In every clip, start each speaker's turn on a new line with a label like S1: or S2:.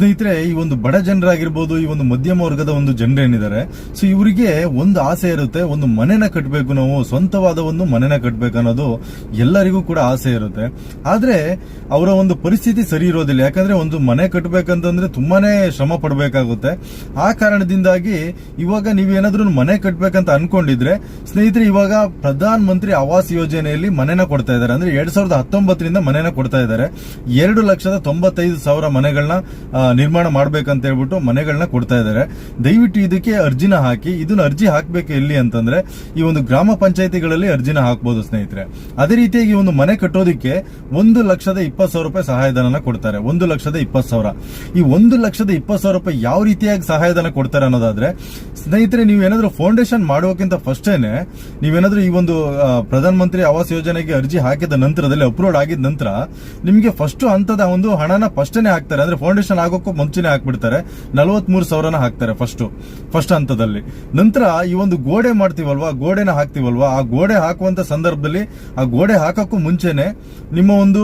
S1: ಸ್ನೇಹಿತರೆ, ಈ ಒಂದು ಬಡ ಜನರಾಗಿರ್ಬೋದು, ಈ ಒಂದು ಮಧ್ಯಮ ವರ್ಗದ ಒಂದು ಜನರೇನಿದ್ದಾರೆ, ಸೊ ಇವರಿಗೆ ಒಂದು ಆಸೆ ಇರುತ್ತೆ, ಒಂದು ಮನೆನ ಕಟ್ಟಬೇಕು ನಾವು, ಸ್ವಂತವಾದ ಒಂದು ಮನೆನ ಕಟ್ಟಬೇಕು ಅನ್ನೋದು ಎಲ್ಲರಿಗೂ ಕೂಡ ಆಸೆ ಇರುತ್ತೆ. ಆದ್ರೆ, ಅವರ ಒಂದು ಪರಿಸ್ಥಿತಿ ಸರಿ ಇರೋದಿಲ್ಲ. ಯಾಕಂದ್ರೆ, ಒಂದು ಮನೆ ಕಟ್ಟಬೇಕಂತಂದ್ರೆ ತುಂಬಾನೇ ಶ್ರಮ ಪಡಬೇಕಾಗುತ್ತೆ. ಆ ಕಾರಣದಿಂದಾಗಿ ಇವಾಗ ನೀವೇನಾದ್ರೂ ಮನೆ ಕಟ್ಟಬೇಕಂತ ಅನ್ಕೊಂಡಿದ್ರೆ, ಸ್ನೇಹಿತರೆ, ಇವಾಗ ಪ್ರಧಾನ ಮಂತ್ರಿ ಆವಾಸ್ ಯೋಜನೆಯಲ್ಲಿ ಮನೆನ ಕೊಡ್ತಾ ಇದ್ದಾರೆ. ಅಂದ್ರೆ ಎರಡ್ ಸಾವಿರದ ಹತ್ತೊಂಬತ್ತರಿಂದ ಮನೆನ ಕೊಡ್ತಾ ಇದ್ದಾರೆ. ಎರಡು ಲಕ್ಷದ ತೊಂಬತ್ತೈದು ಸಾವಿರ ಮನೆಗಳನ್ನ ನಿರ್ಮಾಣ ಮಾಡ್ಬೇಕಂತ ಹೇಳ್ಬಿಟ್ಟು ಮನೆಗಳನ್ನ ಕೊಡ್ತಾ ಇದ್ದಾರೆ. ದಯವಿಟ್ಟು ಇದಕ್ಕೆ ಅರ್ಜಿನ ಹಾಕಿ, ಇದನ್ನ ಅರ್ಜಿ ಹಾಕ್ಬೇಕು ಎಲ್ಲಿ ಅಂತಂದ್ರೆ ಈ ಒಂದು ಗ್ರಾಮ ಪಂಚಾಯತಿಗಳಲ್ಲಿ ಅರ್ಜಿನ ಹಾಕ್ಬೋದು ಸ್ನೇಹಿತರೆ. ಅದೇ ರೀತಿಯಾಗಿ ಒಂದು ಮನೆ ಕಟ್ಟೋದಿಕ್ಕೆ ಒಂದು ಲಕ್ಷದ ಇಪ್ಪತ್ತು ಸಾವಿರ ರೂಪಾಯಿ ಸಹಾಯಧನ ಕೊಡ್ತಾರೆ. ಒಂದು ಲಕ್ಷದ ಇಪ್ಪತ್ತು ಸಾವಿರ. ಈ ಒಂದು ಲಕ್ಷದ ಇಪ್ಪತ್ತು ಸಾವಿರ ರೂಪಾಯಿ ಯಾವ ರೀತಿಯಾಗಿ ಸಹಾಯಧನ ಕೊಡ್ತಾರೆ ಅನ್ನೋದಾದ್ರೆ, ಸ್ನೇಹಿತರೆ, ನೀವು ಏನಾದ್ರೂ ಫೌಂಡೇಶನ್ ಮಾಡೋಕ್ಕಿಂತ ಫಸ್ಟೇನೆ ನೀವೇನಾದ್ರೂ ಈ ಒಂದು ಪ್ರಧಾನಮಂತ್ರಿ ಪ್ರಧಾನ ಮಂತ್ರಿ ಆವಾಸ್ ಯೋಜನೆಗೆ ಅರ್ಜಿ ಹಾಕಿದ ನಂತರದಲ್ಲಿ ಅಪ್ಲೋಡ್ ಆಗಿದ ನಂತರ ನಿಮಗೆ ಫಸ್ಟ್ ಹಂತದ ಒಂದು ಹಣನ ಫಸ್ಟೇನೆ ಹಾಕ್ತಾರೆ. ಅಂದ್ರೆ ಫೌಂಡೇಶನ್ ಆಗೋಕ್ಕೂ ಮುಂಚೆನೆ ಹಾಕ್ಬಿಡ್ತಾರೆ. ನಲವತ್ಮೂರು ಸಾವಿರನ ಹಾಕ್ತಾರೆ ಫಸ್ಟ್ ಫಸ್ಟ್ ಹಂತದಲ್ಲಿ. ನಂತರ ಈ ಒಂದು ಗೋಡೆ ಮಾಡ್ತೀವಲ್ವಾ? ಗೋಡೆನ ಹಾಕ್ತಿವಲ್ವಾ? ಆ ಗೋಡೆ ಹಾಕುವಂತ ಸಂದರ್ಭದಲ್ಲಿ ಆ ಗೋಡೆ ಹಾಕಕ್ಕೂ ಮುಂಚೆನೆ ನಿಮ್ಮ ಒಂದು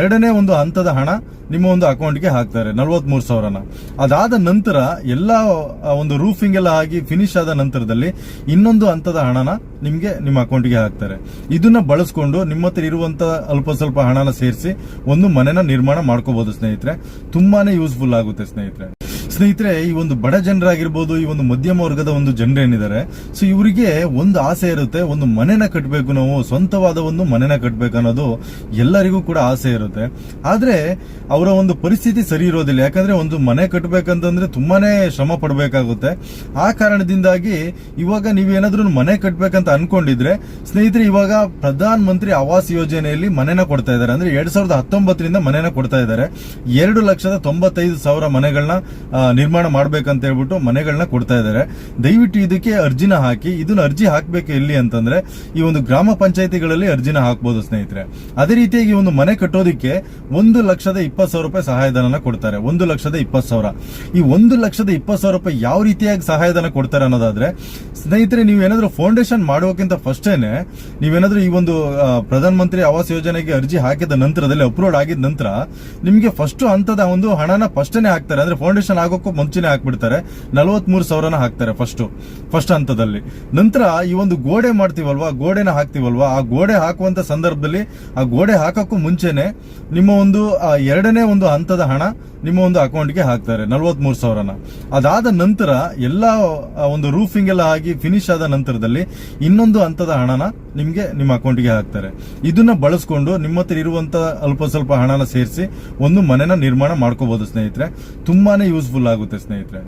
S1: ಎರಡನೇ ಒಂದು ಹಂತದ ಹಣ ನಿಮ್ಮ ಒಂದು ಅಕೌಂಟ್ಗೆ ಹಾಕ್ತಾರೆ, ನಲವತ್ಮೂರು ಸಾವಿರನ. ಅದಾದ ನಂತರ ಎಲ್ಲ ಒಂದು ರೂಫಿಂಗ್ ಎಲ್ಲ ಆಗಿ ಫಿನಿಶ್ ಆದ ನಂತರದಲ್ಲಿ ಇನ್ನೊಂದು ಹಂತದ ಹಣನ ನಿಮ್ಗೆ ನಿಮ್ಮ ಅಕೌಂಟ್ಗೆ ಹಾಕ್ತಾರೆ. ಇದನ್ನ ಬಳಸ್ಕೊಂಡು ನಿಮ್ಮ ಹತ್ರ ಇರುವಂತ ಅಲ್ಪ ಸ್ವಲ್ಪ ಹಣನ ಸೇರಿಸಿ ಒಂದು ಮನೆನ ನಿರ್ಮಾಣ ಮಾಡ್ಕೋಬಹುದು ಸ್ನೇಹಿತರೆ. ತುಂಬಾನೇ ಯೂಸ್ಫುಲ್ ಆಗುತ್ತೆ ಸ್ನೇಹಿತರೆ. ಸ್ನೇಹಿತರೆ, ಈ ಒಂದು ಬಡ ಜನರಾಗಿರ್ಬೋದು, ಈ ಒಂದು ಮಧ್ಯಮ ವರ್ಗದ ಒಂದು ಜನರೇನಿದ್ದಾರೆ ಸೊ ಇವರಿಗೆ ಒಂದು ಆಸೆ ಇರುತ್ತೆ, ಒಂದು ಮನೆನ ಕಟ್ಟಬೇಕು ನಾವು, ಸ್ವಂತವಾದ ಒಂದು ಮನೆನ ಕಟ್ಟಬೇಕು ಅನ್ನೋದು ಎಲ್ಲರಿಗೂ ಕೂಡ ಆಸೆ ಇರುತ್ತೆ. ಆದ್ರೆ, ಅವರ ಒಂದು ಪರಿಸ್ಥಿತಿ ಸರಿ ಇರೋದಿಲ್ಲ. ಯಾಕಂದ್ರೆ ಒಂದು ಮನೆ ಕಟ್ಟಬೇಕಂತಂದ್ರೆ ತುಂಬಾನೇ ಶ್ರಮ ಪಡಬೇಕಾಗುತ್ತೆ. ಆ ಕಾರಣದಿಂದಾಗಿ ಇವಾಗ ನೀವೇನಾದ್ರೂ ಮನೆ ಕಟ್ಟಬೇಕಂತ ಅನ್ಕೊಂಡಿದ್ರೆ, ಸ್ನೇಹಿತರೆ, ಇವಾಗ ಪ್ರಧಾನ ಮಂತ್ರಿ ಆವಾಸ್ ಯೋಜನೆಯಲ್ಲಿ ಮನೆನ ಕೊಡ್ತಾ ಇದ್ದಾರೆ. ಅಂದ್ರೆ ಎರಡ್ ಸಾವಿರದ ಹತ್ತೊಂಬತ್ತರಿಂದ ಮನೆನ ಕೊಡ್ತಾ ಇದ್ದಾರೆ. ಎರಡು ಲಕ್ಷದ ತೊಂಬತ್ತೈದು ಸಾವಿರ ಮನೆಗಳನ್ನ ನಿರ್ಮಾಣ ಮಾಡ್ಬೇಕಂತ ಹೇಳ್ಬಿಟ್ಟು ಮನೆಗಳನ್ನ ಕೊಡ್ತಾ ಇದ್ದಾರೆ. ದಯವಿಟ್ಟು ಇದಕ್ಕೆ ಅರ್ಜಿನ ಹಾಕಿ, ಇದನ್ನ ಅರ್ಜಿ ಹಾಕ್ಬೇಕು ಎಲ್ಲಿ ಅಂತಂದ್ರೆ ಈ ಒಂದು ಗ್ರಾಮ ಪಂಚಾಯತಿಗಳಲ್ಲಿ ಅರ್ಜಿನ ಹಾಕ್ಬೋದು ಸ್ನೇಹಿತರೆ. ಅದೇ ರೀತಿಯಾಗಿ ಒಂದು ಮನೆ ಕಟ್ಟೋದಿಕ್ಕೆ ಒಂದು ಲಕ್ಷದ ಇಪ್ಪತ್ತು ಸಾವಿರ ರೂಪಾಯಿ ಸಹಾಯಧನ ಕೊಡ್ತಾರೆ. ಒಂದು ಲಕ್ಷದ ಇಪ್ಪತ್ತು ಸಾವಿರ. ಈ ಒಂದು ಲಕ್ಷದ ಇಪ್ಪತ್ತು ಸಾವಿರ ರೂಪಾಯಿ ಯಾವ ರೀತಿಯಾಗಿ ಸಹಾಯಧನ ಕೊಡ್ತಾರೆ ಅನ್ನೋದಾದ್ರೆ, ಸ್ನೇಹಿತರೆ ನೀವು ಏನಾದ್ರೂ ಫೌಂಡೇಶನ್ ಮಾಡೋಕ್ಕಿಂತ ಫಸ್ಟೇನೆ ನೀವೇನಾದ್ರೂ ಈ ಒಂದು ಪ್ರಧಾನ ಮಂತ್ರಿ ಆವಾಸ್ ಯೋಜನೆಗೆ ಅರ್ಜಿ ಹಾಕಿದ ನಂತರದಲ್ಲಿ ಅಪ್ಲೋಡ್ ಆಗಿದ ನಂತರ ನಿಮಗೆ ಫಸ್ಟ್ ಹಂತದ ಒಂದು ಹಣನ ಫಸ್ಟೇನೆ ಹಾಕ್ತಾರೆ. ಅಂದ್ರೆ ಫೌಂಡೇಶನ್ ಆಗೋಕ್ಕೂ ಮುಂಚೆನೆ ಹಾಕ್ಬಿಡ್ತಾರೆ. ನಲವತ್ಮೂರು ಸಾವಿರನ ಹಾಕ್ತಾರೆ ಫಸ್ಟ್ ಫಸ್ಟ್ ಹಂತದಲ್ಲಿ. ನಂತರ ಈ ಒಂದು ಗೋಡೆ ಮಾಡ್ತೀವಲ್ವಾ, ಗೋಡೆನ ಹಾಕ್ತಿವಲ್ವಾ, ಆ ಗೋಡೆ ಹಾಕುವಂತ ಸಂದರ್ಭದಲ್ಲಿ ಆ ಗೋಡೆ ಹಾಕಕ್ಕೂ ಮುಂಚೆನೆ ನಿಮ್ಮ ಒಂದು ಎರಡನೇ ಒಂದು ಹಂತದ ಹಣ ನಿಮ್ಮ ಒಂದು ಅಕೌಂಟ್ಗೆ ಹಾಕ್ತಾರೆ, ನಲವತ್ಮೂರು ಸಾವಿರನ. ಅದಾದ ನಂತರ ಎಲ್ಲ ಒಂದು ರೂಫಿಂಗ್ ಎಲ್ಲ ಆಗಿ ಫಿನಿಶ್ ಆದ ನಂತರದಲ್ಲಿ ಇನ್ನೊಂದು ಹಂತದ ಹಣನ ನಿಮ್ಗೆ ನಿಮ್ಮ ಅಕೌಂಟ್ಗೆ ಹಾಕ್ತಾರೆ. ಇದನ್ನ ಬಳಸ್ಕೊಂಡು ನಿಮ್ಮ ಹತ್ರ ಇರುವಂತ ಅಲ್ಪ ಸ್ವಲ್ಪ ಹಣನ ಸೇರಿಸಿ ಒಂದು ಮನೆನ ನಿರ್ಮಾಣ ಮಾಡ್ಕೋಬಹುದು ಸ್ನೇಹಿತರೆ. ತುಂಬಾನೇ ಯೂಸ್ಫುಲ್ ಆಗುತ್ತೆ ಸ್ನೇಹಿತರೆ.